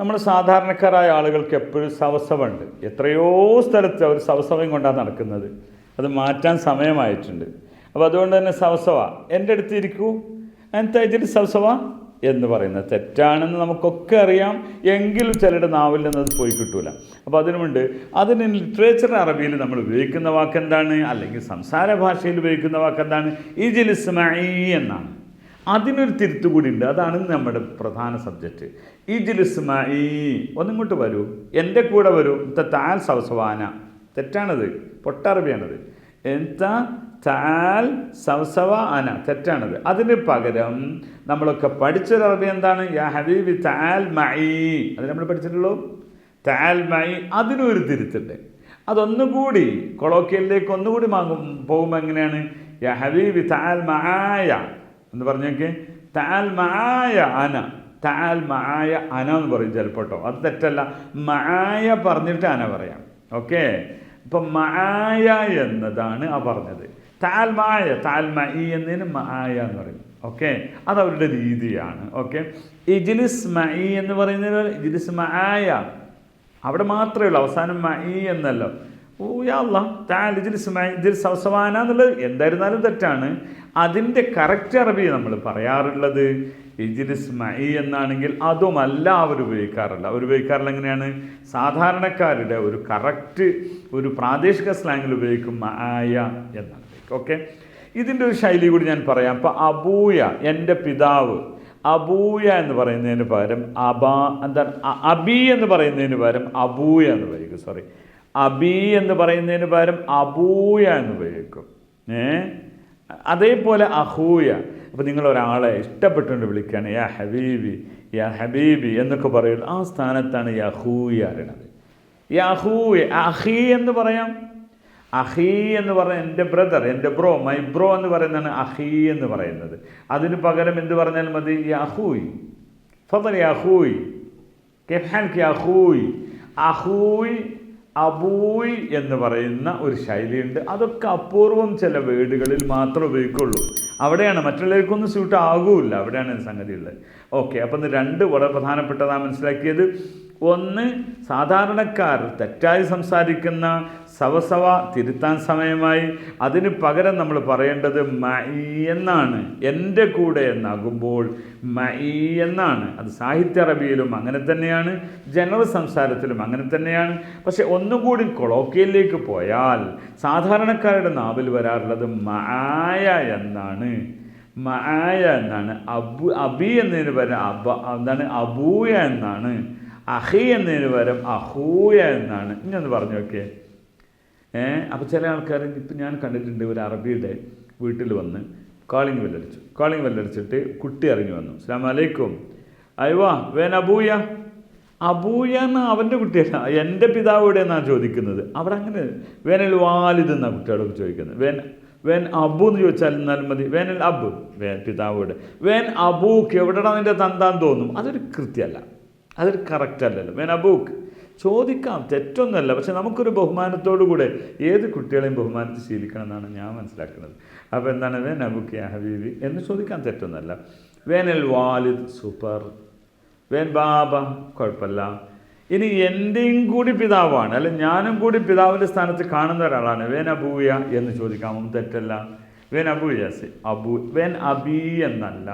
നമ്മൾ സാധാരണക്കാരായ ആളുകൾക്ക് എപ്പോഴും സവസവുണ്ട്. എത്രയോ സ്ഥലത്ത് അവർ സവസവയും കൊണ്ടാണ് നടക്കുന്നത്. അത് മാറ്റാൻ സമയമായിട്ടുണ്ട്. അപ്പോൾ അതുകൊണ്ട് തന്നെ സവസവ എന്റെ അടുത്ത് ഇരിക്കൂ. ഇതിൽ സവസവ? എന്ന് പറയുന്നത് തെറ്റാണെന്ന് നമുക്കൊക്കെ അറിയാം. എങ്കിലും ചിലരുടെ നാവിൽ നിന്ന് അത് പോയി കിട്ടൂല. അപ്പോൾ അതിനുമുണ്ട്. അതിന് ലിറ്ററേച്ചർ അറബിയിൽ നമ്മൾ ഉപയോഗിക്കുന്ന വാക്ക് എന്താണ് അല്ലെങ്കിൽ സംസാര ഭാഷയിൽ ഉപയോഗിക്കുന്ന വാക്ക് എന്താണ് ഇജിൽ എന്നാണ്. അതിനൊരു തിരുത്തു കൂടിയുണ്ട്. അതാണ് നമ്മുടെ പ്രധാന സബ്ജക്റ്റ്. ഈ ജിലിസ്മായി ഒന്നിങ്ങോട്ട് വരൂ. എന്റെ കൂടെ വരൂ. താൽ സവസവാന തെറ്റാണത്. പൊട്ടറബിയാണത്. എന്താ താൽ സവസവ അന തെറ്റാണത്. അതിന് പകരം നമ്മളൊക്കെ പഠിച്ചൊരു അറബി എന്താണ്? യാ ഹബീബി താൽ മൈ അത് നമ്മൾ പഠിച്ചിട്ടുള്ളൂ. താൽ മൈ അതിനൊരു തിരുത്തുണ്ട്. അതൊന്നുകൂടി കൊളോക്കിയലിലേക്ക് ഒന്നുകൂടി മാങ്ങും പോകുമ്പോൾ എങ്ങനെയാണ്? യാ ഹബീബി താൽ മായ എന്ന് പറഞ്ഞേക്ക് താൽ മായ അന. താൽ മായ അന എന്ന് പറയും ചിലപ്പോൾ കേട്ടോ അത് തെറ്റല്ല. മായ പറഞ്ഞിട്ട് അന പറയാം. ഓക്കെ? ഇപ്പം മായ എന്നതാണ് ആ പറഞ്ഞത്. താൽ മായ താൽ മഇ എന്നതിന് മായ എന്ന് പറയും. ഓക്കെ? അവരുടെ രീതിയാണ്. ഓക്കെ? ഇജിലിസ് മഇ എന്ന് പറയുന്നതിന് ഇജിലിസ് മായ അവിടെ മാത്രമേ ഉള്ളൂ. അവസാനം മഇ എന്നല്ലോ. ഓ താൽ ഇജിലിസ് മൈ ഇതിൽ സവസവാന എന്നുള്ളത് എന്തായിരുന്നാലും തെറ്റാണ്. അതിന്റെ കറക്റ്റ് അറബി നമ്മൾ പറയാറുള്ളത് ഇജിലിസ് മൈ എന്നാണെങ്കിൽ അല്ല അവർ ഉപയോഗിക്കാറില്ല. അവർ ഉപയോഗിക്കാറില്ല എങ്ങനെയാണ്? സാധാരണക്കാരുടെ ഒരു കറക്റ്റ് ഒരു പ്രാദേശിക സ്ലാങ്ങിൽ ഉപയോഗിക്കും മായ എന്നാണ്. ഓക്കെ? ഇതിന്റെ ഒരു ശൈലി കൂടി ഞാൻ പറയാം. അപ്പോൾ അബൂയ എന്റെ പിതാവ് അബൂയ എന്ന് പറയുന്നതിന് പകരം അബ എന്താണ് അബി എന്ന് പറയുന്നതിന് പകരം അബൂയ എന്ന് ഉപയോഗിക്കും സോറി അബി എന്ന് പറയുന്നതിന് പകരം അബൂയ എന്ന് ഉപയോഗിക്കും. ഏ? അതേപോലെ അഹൂയ. അപ്പോൾ നിങ്ങൾ ഒരാളെ ഇഷ്ടപ്പെട്ടുകൊണ്ട് വിളിക്കുകയാണ് യാ ഹബീബി യാ ഹബീബി എന്നൊക്കെ പറയുള്ളൂ ആ സ്ഥാനത്താണ് യഹൂയ അറിയണത് യഹൂയ അഹി എന്ന് പറയാം. അഹി എന്ന് പറഞ്ഞ എന്റെ ബ്രദർ എന്റെ ബ്രോ മൈ ബ്രോ എന്ന് പറയുന്നതാണ് അഹി എന്ന് പറയുന്നത്. അതിന് പകരം എന്ത് പറഞ്ഞാൽ മതി? യഹൂയ് ഫതൽ കെഫാൻക്ക് അഹൂയ്. അഹൂയ്. അബൂയ് എന്ന് പറയുന്ന ഒരു ശൈലിയുണ്ട്. അതൊക്കെ അപൂർവം ചില വേടുകളിൽ മാത്രം ഉപയോഗിക്കുള്ളൂ. അവിടെയാണ് മറ്റുള്ളവർക്കൊന്നും സ്യൂട്ട് ആകൂല അവിടെയാണ് സംഗതി ഉള്ളത് ഓക്കെ അപ്പം രണ്ട് വളരെ പ്രധാനപ്പെട്ടതാണ് മനസ്സിലാക്കിയത്. ഒന്ന് സാധാരണക്കാർ തെറ്റായി സംസാരിക്കുന്ന സവസവ തിരുത്താൻ സമയമായി. അതിന് പകരം നമ്മൾ പറയേണ്ടത് മൈ എന്നാണ്. എന്റെ കൂടെ എന്നാകുമ്പോൾ മൈ എന്നാണ്. അത് സാഹിത്യ അറബിയിലും അങ്ങനെ തന്നെയാണ്. ജനറൽ സംസാരത്തിലും അങ്ങനെ തന്നെയാണ്. പക്ഷെ ഒന്നുകൂടി കൊളോക്കിയലിലേക്ക് പോയാൽ സാധാരണക്കാരുടെ നാവിൽ വരാറുള്ളത് മായ എന്നാണ്. മായ എന്നാണ്. അബു അബി എന്നതിന് പകരം അബ എന്താണ്? അബൂയ എന്നാണ്. അഹി എന്നതിന് പകരം അഹൂയ എന്നാണ്. ഇനി ഒന്ന് പറഞ്ഞു നോക്കിയേ. ഏ അപ്പോൾ ചില ആൾക്കാർ ഇപ്പം ഞാൻ കണ്ടിട്ടുണ്ട് ഒരു അറബിയുടെ വീട്ടിൽ വന്ന് കാളിങ് വെല്ലടിച്ചു. കാളിങ് വെല്ലടിച്ചിട്ട് കുട്ടി ഇറങ്ങി വന്നു. അസ്ലാം അലൈക്കും. അയ്യോ വേൻ അബൂയ അബൂയ എന്ന അവന്റെ കുട്ടിയല്ല. എന്റെ പിതാവ് എവിടെയെന്നാണ് ചോദിക്കുന്നത്? അവിടെ അങ്ങനെ വേനൽ വാലിദ് എന്നാണ് കുട്ടികളൊക്കെ ചോദിക്കുന്നത്. വേൻ വേൻ അബു എന്ന് ചോദിച്ചാൽ എന്നാലും മതി. വേനൽ അബ് പിതാവ് പിതാവോട് വേൻ അബൂക്ക് എവിടെയാണ് നിന്റെ തന്താന്ന് തോന്നും? അതൊരു കൃത്യമല്ല അതൊരു കറക്റ്റ് അല്ലല്ലോ. വേൻ അബൂക്ക് ചോദിക്കാം. തെറ്റൊന്നുമല്ല. പക്ഷെ നമുക്കൊരു ബഹുമാനത്തോടു കൂടെ ഏത് കുട്ടികളെയും ബഹുമാനത്ത് ശീലിക്കണം എന്നാണ് ഞാൻ മനസ്സിലാക്കുന്നത്. അപ്പോൾ എന്താണ്? വേൻ അബുക്ക് യാ ഹബീബി എന്ന് ചോദിക്കാൻ തെറ്റൊന്നുമല്ല. വേനൽ വാലിദ് സൂപ്പർ. വേൻ ബാബ കുഴപ്പമില്ല. ഇനി എന്റെയും കൂടി പിതാവാണ്. അല്ലെ ഞാനും കൂടി പിതാവിന്റെ സ്ഥാനത്ത് കാണുന്ന ഒരാളാണ്. വേൻ അബൂയ എന്ന് ചോദിക്കാമോ തെറ്റല്ല. വേൻ അബൂയാസ് അബു വേൻ അബി എന്നല്ല.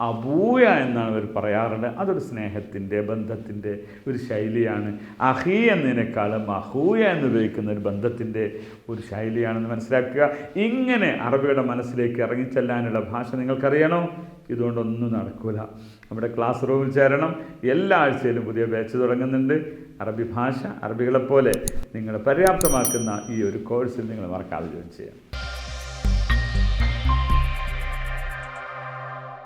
അബൂയ എന്നാണ് അവർ പറയാറുണ്ട്. അതൊരു സ്നേഹത്തിന്റെ ബന്ധത്തിന്റെ ഒരു ശൈലിയാണ്. അഹി എന്നതിനേക്കാളും അഹൂയ എന്ന് ഉപയോഗിക്കുന്ന ഒരു ബന്ധത്തിന്റെ ഒരു ശൈലിയാണെന്ന് മനസ്സിലാക്കുക. ഇങ്ങനെ അറബിയുടെ മനസ്സിലേക്ക് ഇറങ്ങിച്ചെല്ലാനുള്ള ഭാഷ നിങ്ങൾക്കറിയണോ? ഇതുകൊണ്ടൊന്നും നടക്കില്ല നമ്മുടെ ക്ലാസ് റൂമിൽ ചേരണം. എല്ലാ ആഴ്ചയിലും പുതിയ ബാച്ച് തുടങ്ങുന്നുണ്ട്. അറബി ഭാഷ അറബികളെപ്പോലെ നിങ്ങളെ പര്യാപ്തമാക്കുന്ന ഈ ഒരു കോഴ്സിൽ നിങ്ങൾ മറക്കാതെ ജോയിൻ ചെയ്യാം.